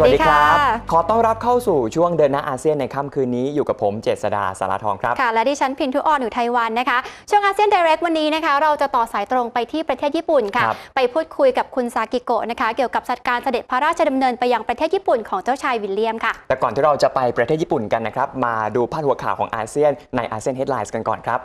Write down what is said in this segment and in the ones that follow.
สวัสดีค่ะขอต้อนรับเข้าสู่ช่วงเดินหน้าอาเซียนในค่ำคืนนี้อยู่กับผมเจษดาสารทองครับค่ะและดิฉันพินทุออนอยู่ไต้หวันนะคะ ช่วงอาเซียน i ดเรกวันนี้นะคะ เราจะต่อสายตรงไปที่ประเทศญี่ปุ่นค่ะครับไปพูดคุยกับคุณซากิโกะนะคะ เกี่ยวกับการเสด็จพระราชดำเนินไปยังประเทศญี่ปุ่นของเจ้าชายวิลเลียมค่ะ แต่ก่อนที่เราจะไปประเทศญี่ปุ่นกันนะครับมาดูพาดหัวข่าวของอาเซียนในอาเซียนเฮดไลน์กันก่อนครับ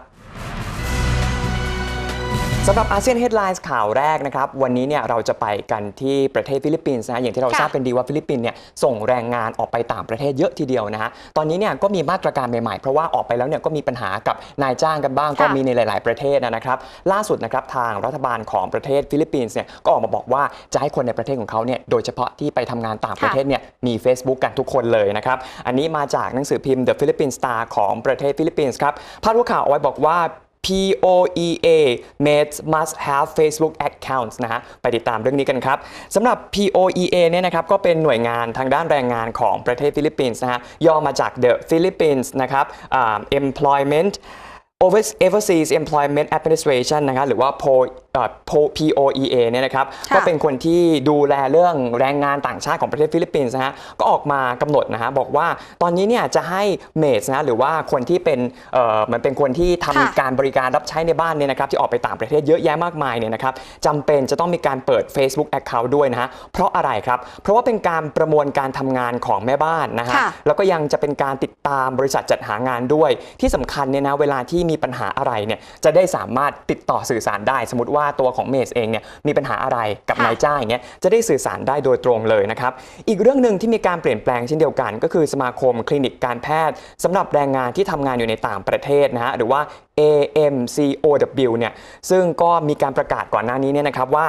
สำหรับอาเซียนเฮดไลน์ข่าวแรกนะครับ วันนี้เนี่ยเราจะไปกันที่ประเทศฟิลิปปินส์นะอย่างที่เราค่ะทราบเป็นดีว่าฟิลิปปินส์เนี่ยส่งแรงงานออกไปต่างประเทศเยอะทีเดียวนะฮะตอนนี้เนี่ยก็มีมาตรการใหม่ๆ เพราะว่าออกไปแล้วเนี่ยก็มีปัญหากับนายจ้างกันบ้างค่ะก็มีในหลาย ๆ ประเทศนะครับล่าสุดนะครับทางรัฐบาลของประเทศฟิลิปปินส์เนี่ยก็ออกมาบอกว่าจะให้คนในประเทศของเขาเนี่ยโดยเฉพาะที่ไปทำงานต่างประเทศเนี่ยมี Facebook กันทุกคนเลยนะครับอันนี้มาจากหนังสือพิมพ์ The Philippine Star ของประเทศฟิลิปปินส์ครับพาดหัวข่าวเอาไว้บอกว่า POEA maids must have Facebook accounts นะฮะไปติดตามเรื่องนี้กันครับสำหรับ POEA เนี่ยนะครับก็เป็นหน่วยงานทางด้านแรงงานของประเทศฟิลิปปินส์นะฮะย่อมาจาก The Philippines นะครับ Employment Overseas Employment Administration นะครับหรือว่า PO เอ่อ POEA เนี่ยนะครับค่ะก็เป็นคนที่ดูแลเรื่องแรงงานต่างชาติของประเทศฟิลิปปินส์นะฮะก็ออกมากำหนดนะฮะบอกว่าตอนนี้เนี่ยจะให้เมดนะหรือว่าคนที่เป็นเอ่อเหมันเป็นคนที่ทำค่ะการบริการรับใช้ในบ้านเนี่ยนะครับที่ออกไปต่างประเทศเยอะแยะมากมายเนี่ยนะครับจำเป็นจะต้องมีการเปิด Facebook Account ด้วยนะฮะเพราะอะไรครับ เพราะว่าเป็นการประมวลการทำงานของแม่บ้านนะฮะค่ะแล้วก็ยังจะเป็นการติดตามบริษัทจัดหางานด้วย ที่สำคัญเนี่ยนะเวลาที่มีปัญหาอะไรเนี่ยจะได้สามารถติดต่อสื่อสารได้สมมติว่าตัวของเมสเองเนี่ยมีปัญหาอะไรกับค่ะนายจ้างอย่างเงี้ยจะได้สื่อสารได้โดยตรงเลยนะครับอีกเรื่องหนึ่งที่มีการเปลี่ยนแปลงเช่นเดียวกัน ก็คือสมาคมคลินิกการแพทย์สำหรับแรงงานที่ทำงานอยู่ในต่างประเทศนะฮะหรือว่า AMCOW เนี่ยซึ่งก็มีการประกาศก่อนหน้านี้เนี่ยนะครับว่า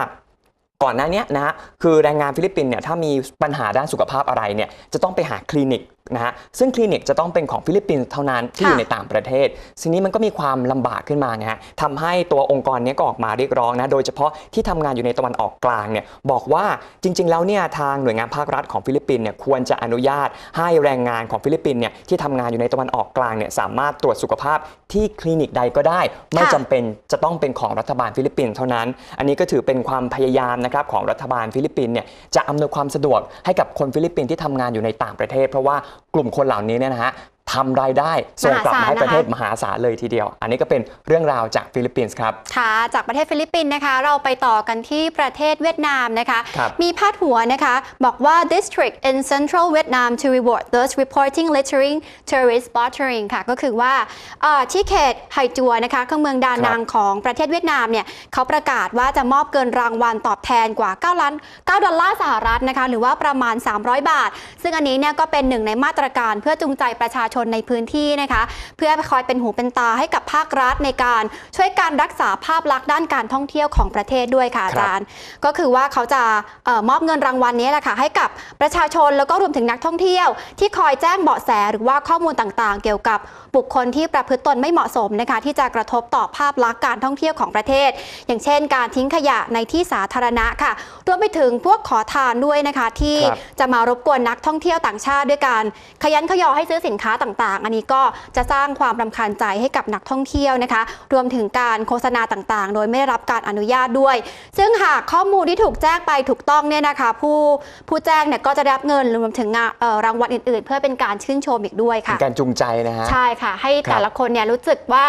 ก่อนหน้าเนี้ยนะฮะคือแรงงานฟิลิปปินส์เนี่ยถ้ามีปัญหาด้านสุขภาพอะไรเนี่ยจะต้องไปหาคลินิก นะฮะซึ่งคลินิกจะต้องเป็นของฟิลิปปินส์เท่านั้นที่อยู่ค่ะในต่างประเทศทีนี้มันก็มีความลำบากขึ้นมานะฮะทำให้ตัวองค์กรเนี้ยก็ออกมาเรียกร้องนะโดยเฉพาะที่ทำงานอยู่ในตะวันออกกลางเนี่ยบอกว่าจริง ๆ แล้วเนี่ยทางหน่วยงานภาครัฐของฟิลิปปินส์เนี่ยควรจะอนุญาตให้แรงงานของฟิลิปปินส์เนี่ยที่ทำงานอยู่ในตะวันออกกลางเนี่ยสามารถตรวจสุขภาพที่คลินิกใดก็ได้ ไม่ค่ะจำเป็นจะต้องเป็นของรัฐบาลฟิลิปปินส์เท่านั้น อันนี้ก็ถือเป็นความพยายามนะครับของรัฐบาลฟิลิปปินส์เนี่ยจะอำนวยความสะดวกให้กับคนฟิลิปปินส์ที่ทำงานอยู่ในต่างประเทศ เพราะว่ากลุ่มคนเหล่านี้เนี่ยนะฮะ ทำรายได้ส่งกลับมาให้ประเทศมหาศาลเลยทีเดียว อันนี้ก็เป็นเรื่องราวจากฟิลิปปินส์ครับค่ะจากประเทศฟิลิปปินส์นะคะเราไปต่อกันที่ประเทศเวียดนามนะคะครับมีพาดหัวนะคะบอกว่า district in central Vietnam to reward those reporting littering tourist bartering ค่ะก็คือว่าเอ่อที่เขตไฮจัวนะคะข้างเมืองดานังของประเทศเวียดนามเนี่ยเขาประกาศว่าจะมอบเกินรางวัลตอบแทนกว่า 9 ล้าน 9 ดอลลาร์สหรัฐนะคะหรือว่าประมาณ 300 บาท ซึ่งอันนี้เนี่ยก็เป็นหนึ่งในมาตรการเพื่อจูงใจประชาชนในพื้นที่นะคะ เพื่อคอยเป็นหูเป็นตาให้กับภาครัฐในการช่วยการรักษาภาพลักษณ์ด้านการท่องเที่ยวของประเทศด้วยค่ะอาจารย์ ก็คือว่าเขาจะเออมอบเงินรางวัลนี้แหละค่ะให้กับประชาชนแล้วก็รวมถึงนักท่องเที่ยว ที่คอยแจ้งเบาะแสหรือว่าข้อมูลต่างๆ เกี่ยวกับบุคคลที่ประพฤติตนไม่เหมาะสมนะคะ ที่จะกระทบต่อภาพลักษณ์การท่องเที่ยวของประเทศ อย่างเช่น การทิ้งขยะในที่สาธารณะค่ะรวมไปถึงพวกขอทานด้วยนะคะ ที่ครับจะมารบกวนนักท่องเที่ยวต่างชาติด้วยการขยันขยอให้ซื้อสินค้าต่างๆ อันนี้ก็จะสร้างความรำคาญใจให้กับนักท่องเที่ยวนะคะ รวมถึงการโฆษณาต่างๆ โดยไม่ได้รับการอนุญาตด้วย ซึ่งหากข้อมูลที่ถูกแจ้งไปถูกต้องเนี่ยนะคะ ผู้ผู้แจ้งเนี่ยก็จะได้รับเงินรวมถึงงานเอ่อรางวัลอื่น ๆ เพื่อเป็นการชื่นชมอีกด้วยเป็ค่ะนการจูงใจนะฮะใช่ค่ะ ให้ครับแต่ละคนเนี่ยรู้สึกว่า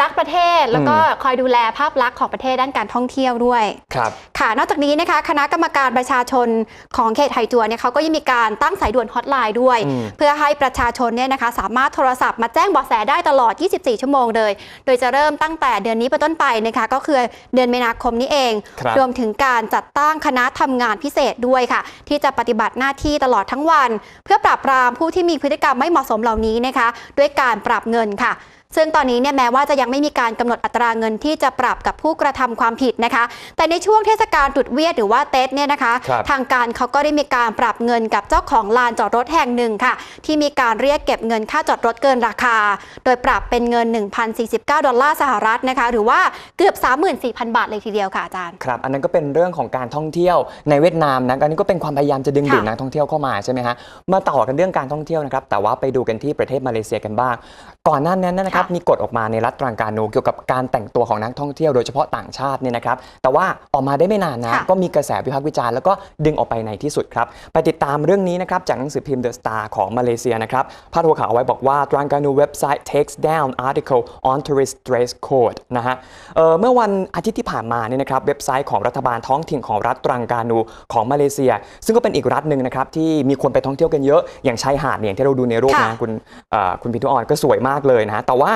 รักประเทศแล้วก็อืมคอยดูแลภาพลักษณ์ของประเทศด้านการท่องเที่ยวด้วยครับค่ะ นอกจากนี้นะคะคณะกรรมการประชาชนของเขตไทจัวเนี่ยเขาก็ยังมีการตั้งสายด่วนฮอตไลน์ด้วยอืมเพื่อให้ประชาชนเนี่ยนะคะสามารถโทรศัพท์มาแจ้งเบาะแสได้ตลอด 24 ชั่วโมงเลย โดยจะเริ่มตั้งแต่เดือนนี้เป็นต้นไปนะคะก็คือเดือนมีนาคมนี้เองครับรวมถึงการจัดตั้งคณะทำงานพิเศษด้วยค่ะ ที่จะปฏิบัติหน้าที่ตลอดทั้งวัน เพื่อปราบปรามผู้ที่มีพฤติกรรมไม่เหมาะสมเหล่านี้นะคะ ด้วยการปรับเงินค่ะ ซึ่งตอนนี้เนี่ยแม้ว่าจะยังไม่มีการกำหนดอัตราเงินที่จะปรับกับผู้กระทำความผิดนะคะ แต่ในช่วงเทศกาลตรุษเวียดหรือว่าเต็ดเนี่ยนะคะครับทางการเขาก็ได้มีการปรับเงินกับเจ้าของลานจอดรถแห่งหนึ่งค่ะ ที่มีการเรียกเก็บเงินค่าจอดรถเกินราคา โดยปรับเป็นเงิน 1,049 ดอลลาร์สหรัฐนะคะ หรือว่าเกือบ 34,000 บาทเลยทีเดียวค่ะอาจารย์ครับ อันนั้นก็เป็นเรื่องของการท่องเที่ยวในเวียดนามนะอันนี้ก็เป็นความพยายามจะดึงดูดค่ะนักท่องเที่ยวเข้ามาใช่ไหมฮะมาต่อกันเรื่องการท่องเที่ยวนะครับแต่ว่าไปดูกันที่ประเทศมาเลเซียกันบ้าง ก่อนหน้านั้นนะครับมีกฎออกมาในรัฐตรังกานูเกี่ยวกับการแต่งตัวของนักท่องเที่ยวโดยเฉพาะต่างชาติเนี่ยนะครับ แต่ว่าออกมาได้ไม่นานนะค่ะก็มีกระแสวิพากษ์วิจารณ์แล้วก็ดึงออกไปในที่สุดครับ ไปติดตามเรื่องนี้นะครับ จากหนังสือพิมพ์ The Star ของมาเลเซียนะครับพาดหัวข่าวเอาไว้บอกว่า Terengganu website takes down article on tourist dress code นะฮะเอ่อเมื่อวันอาทิตย์ที่ผ่านมาเนี่ยนะครับเว็บไซต์ของรัฐบาลท้องถิ่นของรัฐตรังกานูของมาเลเซีย ซึ่งก็เป็นอีกรัฐหนึ่งนะครับที่มีคนไปท่องเที่ยวกันเยอะอย่างชายหาดเนี่ยที่เราดูในรูปค่ะนะคุณเอ่อคุณพิทุออนก็สวยมากเลยนะฮะแต่ว่า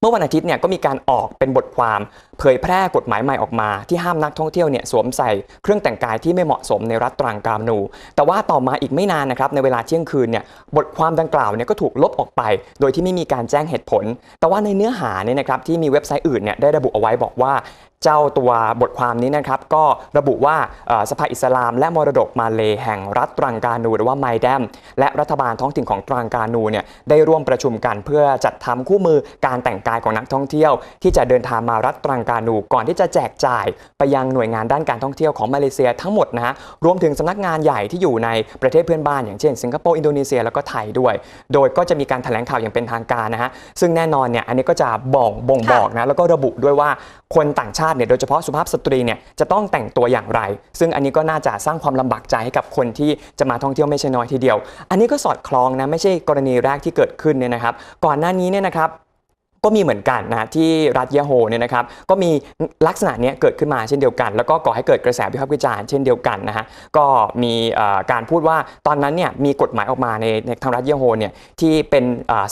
เมื่อวันอาทิตย์เนี่ยก็มีการออกเป็นบทความ เผยแพร่กฎหมายใหม่ออกมาที่ห้ามนักท่องเที่ยวเนี่ยสวมใส่เครื่องแต่งกายที่ไม่เหมาะสมในรัฐตรังกานู แต่ว่าต่อมาอีกไม่นานนะครับในเวลาเที่ยงคืนเนี่ยบทความดังกล่าวเนี่ยก็ถูกลบออกไป โดยที่ไม่มีการแจ้งเหตุผล แต่ว่าในเนื้อหาเนี่ยนะครับที่มีเว็บไซต์อื่นเนี่ยได้ระบุเอาไว้บอกว่าเจ้าตัวบทความนี้นะครับก็ระบุว่าสภาอิสลาม และมรดกมาเลแห่งรัฐตรังกานูหรือว่าไมแดมและรัฐบาลท้องถิ่นของตรังกานูเนี่ยได้ร่วมประชุมกันเพื่อจัดทำคู่มือการแต่งกายของนักท่องเที่ยว ที่จะเดินทางมารัฐตรังกานูก่อนที่จะแจกจ่ายไปยังหน่วยงานด้านการท่องเที่ยวของมาเลเซียทั้งหมดนะฮะรวมถึงสำนักงานใหญ่ที่อยู่ในประเทศเพื่อนบ้านอย่างเช่นสิงคโปร์อินโดนีเซียแล้วก็ไทยด้วย โดยก็จะมีการแถลงข่าวอย่างเป็นทางการนะฮะซึ่งแน่นอนเนี่ยอันนี้ก็จะบ่งบ่งบอกนะแล้วก็ระบุด้วยว่าคนต่างชาติเนี่ยโดยเฉพาะสุภาพสตรีเนี่ยจะต้องแต่งตัวอย่างไร ซึ่งอันนี้ก็น่าจะสร้างความลำบากใจให้กับคนที่จะมาท่องเที่ยวไม่ใช่น้อยทีเดียว อันนี้ก็สอดคล้องนะไม่ใช่กรณีแรกที่เกิดขึ้นเนี่ยนะครับ ก่อนหน้านี้เนี่ยนะครับ ก็มีเหมือนกันนะที่รัฐยะโฮเนี่ยนะครับก็มีลักษณะนี้เกิดขึ้นมาเช่นเดียวกัน แล้วก็ก่อให้เกิดกระแสวิพากษ์วิจารณ์เช่นเดียวกันนะฮะก็มีการพูดว่าตอนนั้นเนี่ยมีกฎหมายออกมาในทางรัฐยะโฮเนี่ยที่เป็น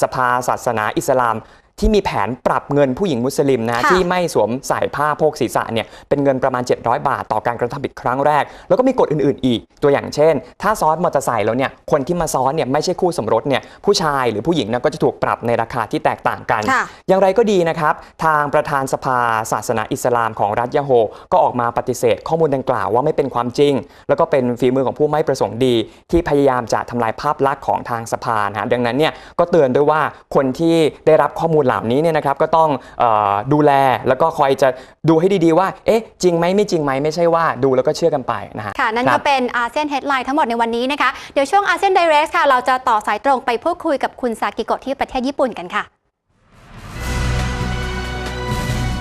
สภาศาสนาอิสลาม ที่มีแผนปรับเงินผู้หญิงมุสลิมนะค่ะที่ไม่สวมใส่ผ้าโพกศีรษะเนี่ยเป็นเงินประมาณ 700 บาท ต่อการกระทำผิดครั้งแรก แล้วก็มีกฎอื่นๆ อีกตัวอย่างเช่น ถ้าซ้อนมอเตอร์ไซค์แล้วเนี่ยคนที่มาซ้อนเนี่ยไม่ใช่คู่สมรสเนี่ยผู้ชายหรือผู้หญิงเนะก็จะถูกปรับในราคาที่แตกต่างกันค่ะอย่างไรก็ดีนะครับทางประธานสภาศาสนาอิสลามของรัฐยะโฮก็ออกมาปฏิเสธข้อมูลดังกล่าวว่าไม่เป็นความจริง แล้วก็เป็นฝีมือของผู้ไม่ประสงค์ดี ที่พยายามจะทำลายภาพลักษณ์ของทางสภานะฮะดังนั้นเนี่ยก็เตือนด้วยว่าคนที่ได้รับข้อมูลเหล่านี้เนี่ยนะครับก็ต้องเออดูแลแล้วก็คอยจะดูให้ดีๆว่า เอ๊ะ จริงไหมไม่จริงไหมไม่ใช่ว่าดูแล้วก็เชื่อกันไปนะฮะค่ะ นั่นคก็รับเป็นอาเซียนเฮดไลน์ทั้งหมดในวันนี้นะคะ เดี๋ยวช่วงอาเซียนไดเรกค่ะเราจะต่อสายตรงไปพูดคุยกับคุณซากิโกะที่ประเทศญี่ปุ่นกันค่ะ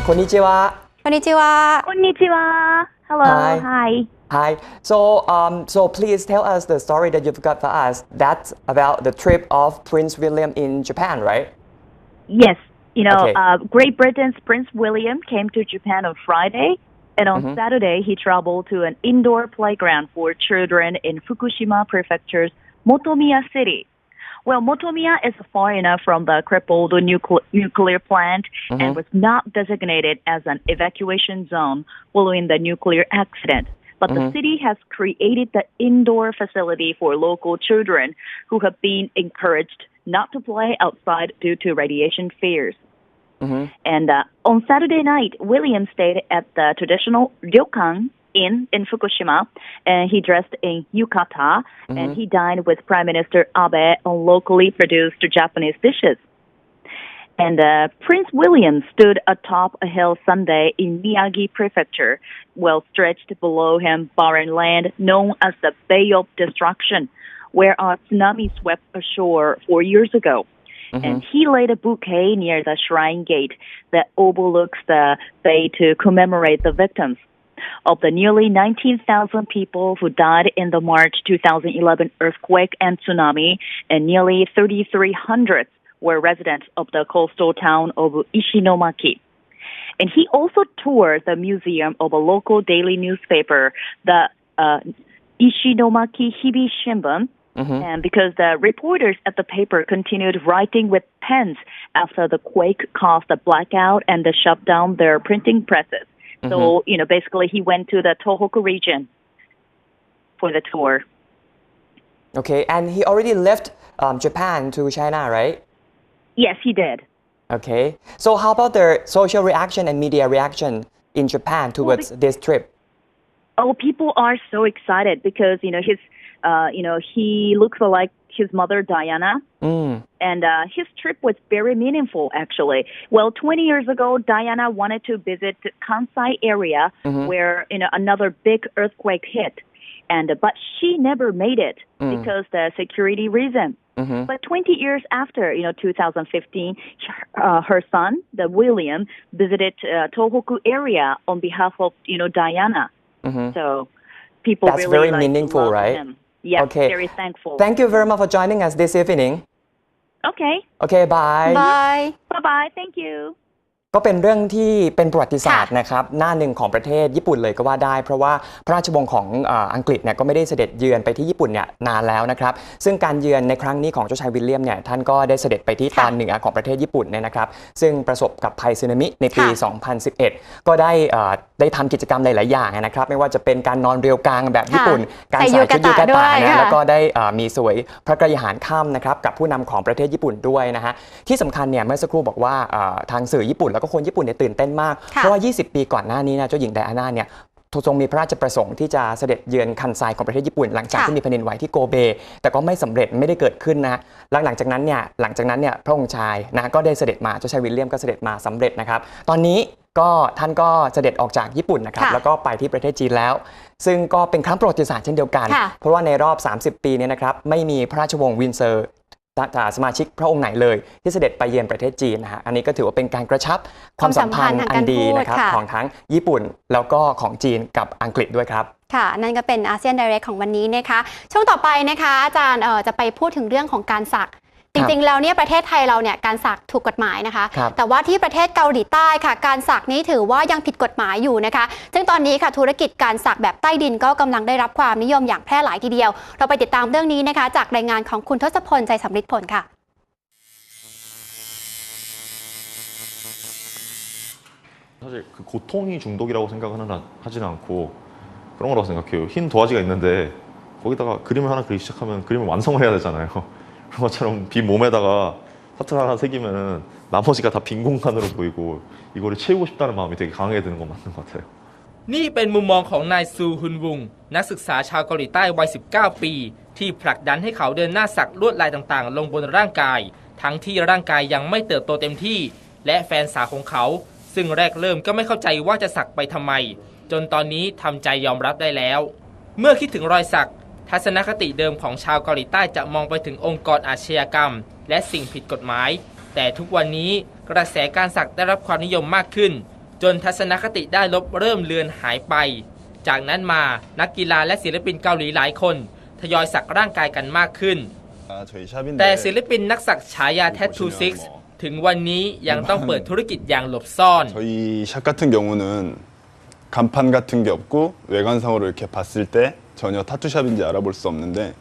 คนนี้ชื่อว่าวันนี้จิวา Konnichiwa. Hello. Hi. Hi. Hi. So, um, so please tell us the story that you've got for us. That's about the trip of Prince William in Japan, right? Yes. You know, Okay. uh, Great Britain's Prince William came to Japan on Friday, and on Mhm. Saturday he traveled to an indoor playground for children in Fukushima Prefecture's Motomiya City. Well, Motomiya is far enough from the crippled nucle- nuclear plant and Mhm. was not designated as an evacuation zone following the nuclear accident. But the Mhm. city has created the indoor facility for local children who have been encouraged not to play outside due to radiation fears. hmm And uh, on Saturday night, William stayed at the traditional ryokan inn in Fukushima, and he dressed in yukata, and Mhm. he dined with Prime Minister Abe on locally produced Japanese dishes. And uh, Prince William stood atop a hill Sunday in Miyagi Prefecture, well stretched below him barren land known as the Bay of Destruction, where a tsunami swept ashore four years ago. Hmm and he laid a bouquet near the shrine gate that overlooks the bay to commemorate the victims. Of the nearly 19,000 people who died in the March 2011 earthquake and tsunami, and nearly 3,300 were residents of the coastal town of Ishinomaki. And he also toured the museum of a local daily newspaper, the uh, Ishinomaki Hibi Shimbun, hmm and because the reporters at the paper continued writing with pens after the quake caused a blackout and the shut down their printing presses. So, you know, basically he went to the Tohoku region for the tour. Okay, and he already left um, Japan to China, right? Yes, he did. Okay. So how about the social reaction and media reaction in Japan towards this trip? Oh, people are so excited because, you know, his, uh, you know, he looks like his mother Diana. Mm. And uh, his trip was very meaningful, actually. Well, 20 years ago, Diana wanted to visit Kansai area mm-hmm. where you know another big earthquake hit, and uh, but she never made it mm. because the security reason. Mm-hmm. But 20 years after, you know, 2015, uh, her son, the William, visited uh, Tohoku area on behalf of you know Diana. Mm-hmm. So people that's really, very like, meaningful, right? Him. Yes, okay. very thankful. Thank you very much for joining us this evening. Okay. Okay, bye. Bye. Bye bye. Thank you. ก็เป็นเรื่องที่เป็นประวัติศาสตร์นะครับหน้าหนึ่งของประเทศญี่ปุ่นเลยก็ว่าได้ เพราะว่าพระราชวงศ์ของอาอังกฤษเนี่ยก็ไม่ได้เสด็จเยือนไปที่ญี่ปุ่นเนี่ยนานแล้วนะครับซึ่งการเยือนในครั้งนี้ของเจ้าชายวิลเลียมเนี่ยท่านก็ได้เสด็จไปที่ค่ะตอนเหนือของประเทศญี่ปุ่นเนี่ยนะครับซึ่งประสบกับภัยสึนามิในปีค่ะ2011 ก็ได้อ่าได้ทำกิจกรรมหลาย ๆ อย่างนะครับไม่ว่าจะเป็นการนอนเรียวกลางแบบญี่ปุ่น การใส่ใส่ชุดยูยูกะกะตะด้วตะยนะค่ะแล้วก็ได้อ่ามีสวยพระกรยาหารค่ำนะครับกับผู้นำของประเทศญี่ปุ่นด้วยนะฮะที่สำคัญเนี่ยเมื่อสักครู่บอกว่าอ่าทางสื่อญี่ปุ่นแล้วก็คนญี่ปุ่นเนี่ยตื่นเต้นมากค่ะเพราะว่า 20 ปีก่อนหน้านี้นะเจ้าหญิงไดอาน่าเนี่ยทรงมีพระราชประสงค์ที่จะเสด็จเยือนคันไซของประเทศญี่ปุ่น หลังจากค่ะที่มีแผ่นดินไหวที่โกเบ แต่ก็ไม่สำเร็จไม่ได้เกิดขึ้นนะหลังหลังจากนั้นเนี่ยหลังจากนั้นเนี่ยพระองค์ชายนะก็ได้เสด็จมาเจ้าชายวิลเลียมก็เสด็จมาสำเร็จนะครับ ตอนนี้ก็ท่านก็เสด็จออกจากญี่ปุ่นนะครับค่ะแล้วก็ไปที่ประเทศจีนแล้ว ซึ่งก็เป็นครั้งประวัติศาสตร์เช่นเดียวกันค่ะเพราะว่าในรอบ 30 ปีเนี้นะครับไม่มีพระราชวงศ์วินเซอร์ สมาชิกพระองค์ไหนเลย ที่เสด็จไปเยือนประเทศจีนนะฮะอันนี้ก็ถือว่าเป็นการกระชับความสัมพันธ์ความสัมพันธ์ทางอักานรดีพูดนะครับค่ะของทั้งญี่ปุ่นแล้วก็ของจีนกับอังกฤษด้วยครับค่ะ นั่นก็เป็นอาเซียน i ดเรกของวันนี้นะคะ ช่วงต่อไปนะคะ อาจารย์เอ่อจะไปพูดถึงเรื่องของการสัก จริงๆ แล้วเนี่ยประเทศไทยเราเนี่ยการสักถูกกฎหมายนะคะ ครับ แต่ว่าที่ประเทศเกาหลีใต้ค่ะ การสักนี้ถือว่ายังผิดกฎหมายอยู่นะคะ ซึ่งตอนนี้ค่ะธุรกิจการสักแบบใต้ดินก็กำลังได้รับความนิยมอย่างแพร่หลายทีเดียว เราไปติดตามเรื่องนี้นะคะ จากรายงานของคุณทศพลใจสำริดผลค่ะ 사실 그 고통이 중독이라고 생각은 하나, 하진 않고 그런 거라고 생각해요. 흰 도화지가 있는데 거기다가 그림을 하나 그리기 시작하면 그림을 완성을 해야 되잖아요. 그런 것처럼 빈 몸에다가 타투를 하나 새기면은 나머지가 다 빈 공간으로 보이고 이거를 채우고 싶다는 마음이 되게 강하게 드는 건 맞는 것 같아요. นี่เป็นมุมมองของนายซูฮุนวุง นักศึกษาชาวเกาหลีใต้วัย 19 ปี ที่ผลักดันให้เขาเดินหน้าสักลวดลายต่างๆ ลงบนร่างกาย ทั้งที่ร่างกายยังไม่เติบโตเต็มที่ และแฟนสาวของเขา ซึ่งแรกเริ่มก็ไม่เข้าใจว่าจะสักไปทำไม จนตอนนี้ทำใจยอมรับได้แล้ว เมื่อคิดถึงรอยสัก ทัศนคติเดิมของชาวเกาหลีใต้จะมองไปถึงองค์กรอาชญากรรม และสิ่งผิดกฎหมาย แต่ทุกวันนี้กระแสการสักได้รับความนิยมมากขึ้น จนทัศนคติได้ลบเริ่มเลือนหายไป จากนั้นมานักกีฬาและศิลปินเกาหลีหลายคน ทยอยสักร่างกายกันมากขึ้น 아, 저희 샵인데 แต่ศิลปินนักสักฉายา Tattoo Six ถึงวันนี้ยังต้องเปิดธุรกิจอย่างหลบซ่อน 저희 샵 같은 경우는 간판 같은 게 없고 외관상으로 이렇게 봤을 때 전혀 타투샵인지 알아볼 수 없는데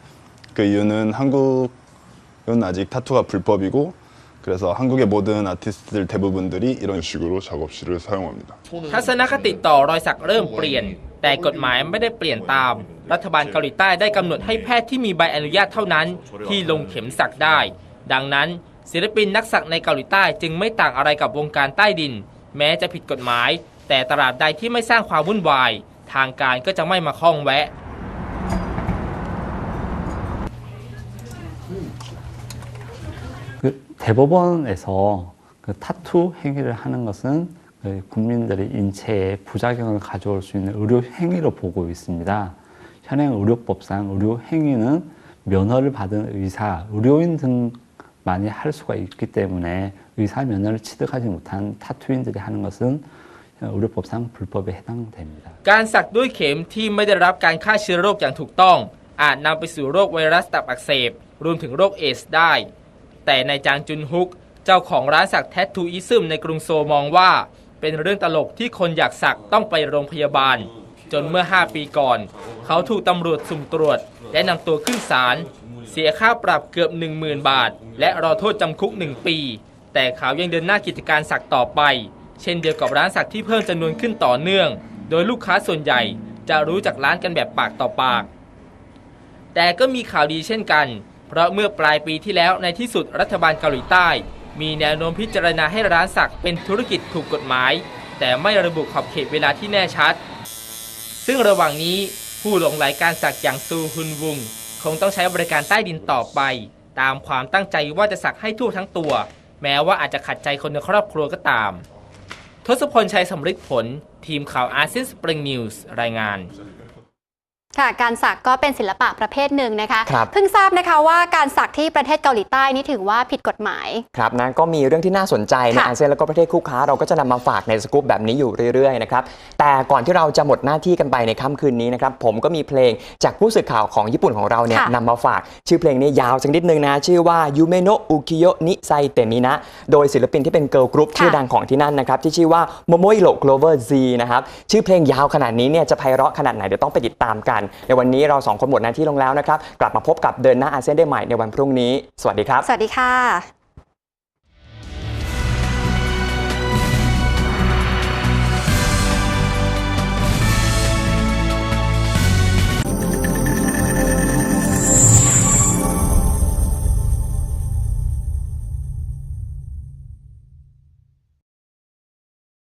그 이유는 한국은 아직 타투가 불법이고 그래서 한국의 모든 아티스트들 대부분들이 이런 식으로 작업실을 사용합니다. ทัศนคติต่อรอยสักเริ่มเปลี่ยน แต่กฎหมายไม่ได้เปลี่ยนตาม รัฐบาลเกาหลีใต้ได้กำหนดให้แพทย์ที่มีใบอนุญาตเท่านั้น ที่ลงเข็มสักได้ ดังนั้น ศิลปินนักสักในเกาหลีใต้จึงไม่ต่างอะไรกับวงการใต้ดิน แม้จะผิดกฎหมาย แต่ตราบใดที่ไม่สร้างความวุ่นวาย ทางการก็จะไม่มาข้องแวะ 대법원에서 그 타투 행위를 하는 것은 그 국민들의 인체에 부작용을 가져올 수 있는 의료 행위로 보고 있습니다. 현행 의료법상 의료 행위는 면허를 받은 의사, 의료인 등만이 할 수가 있기 때문에 의사 면허를 취득하지 못한 타투인들이 하는 것은 의료법상 불법에 해당됩니다. การสักด้วยเข็มที่ไม่ได้รับการฆ่าเชื้อโรคอย่างถูกต้อง อาจนำไปสู่โรคไวรัสตับอักเสบ รวมถึงโรคเอดสได้ แต่นายจางจุนฮุก เจ้าของร้านสักแทททูอิซึมในกรุงโซลมองว่า เป็นเรื่องตลกที่คนอยากสักต้องไปโรงพยาบาล จนเมื่อ 5 ปีก่อน เขาถูกตำรวจสุ่มตรวจ และนำตัวขึ้นศาลเสียค่าปรับเกือบ 10,000 บาท และรอโทษจำคุก 1 ปี แต่เขายังเดินหน้ากิจการสักต่อไป เช่นเดียวกับร้านสักที่เพิ่มจำนวนขึ้นต่อเนื่อง โดยลูกค้าส่วนใหญ่จะรู้จักร้านกันแบบปากต่อปาก แต่ก็มีข่าวดีเช่นกัน เพราะเมื่อปลายปีที่แล้วในที่สุดรัฐบาลเกาหลีใต้ มีแนวโน้มพิจารณาให้ร้านสักเป็นธุรกิจถูกกฎหมาย แต่ไม่ระบุขอบเขตเวลาที่แน่ชัด ซึ่งระหว่างนี้ผู้หลงไหลการสักอย่างซูฮุนวุง คงต้องใช้บริการใต้ดินต่อไป ตามความตั้งใจว่าจะสักให้ทั่วทั้งตัว แม้ว่าอาจจะขัดใจคนในครอบครัวก็ตาม ทศพลชัยสำริดผล ทีมข่าวอาเซียนสปริงนิวส์รายงาน ค่ะการสักก็เป็นศิลปะประเภทหนึ่งนะคะครับเพิ่งทราบนะคะว่าการสักที่ประเทศเกาหลีใต้นี่ถือว่าผิดกฎหมาย ครับนะก็มีเรื่องที่น่าสนใจในค่ะอาเซียนแล้วก็ประเทศคู่ค้าเราก็จะนำมาฝากในสกู๊ปแบบนี้อยู่เรื่อยๆนะครับแต่ก่อนที่เราจะหมดหน้าที่กันไปในค่ำคืนนี้นะครับผมก็มีเพลงจากผู้สื่อข่าวของญี่ปุ่นของเราเนี่ยค่ะนำมาฝาก ชื่อเพลงนี้ยาวสักนิดนึงนะ ชื่อว่ายูเมโนะอุคิโยนิไซเตมินะโดยศิลปินที่เป็นเกิร์ลกรุ๊ปค่ะชื่อดังของที่นั่นนะครับที่ชื่อว่าโมโมอิโ g โ o เวอร์ซีนะครับชื่อเพลงยาวขนาดนี้เนี่ยจะไพเราะขนาดไหนเดี๋ยวต้องไปติดตามกัน ในวันนี้เราสองคนหมดหน้าที่ลงแล้วนะครับกลับมาพบกับเดินหน้าอาเซียนได้ใหม่ในวันพรุ่งนี้ สวัสดีครับ สวัสดีค่ะ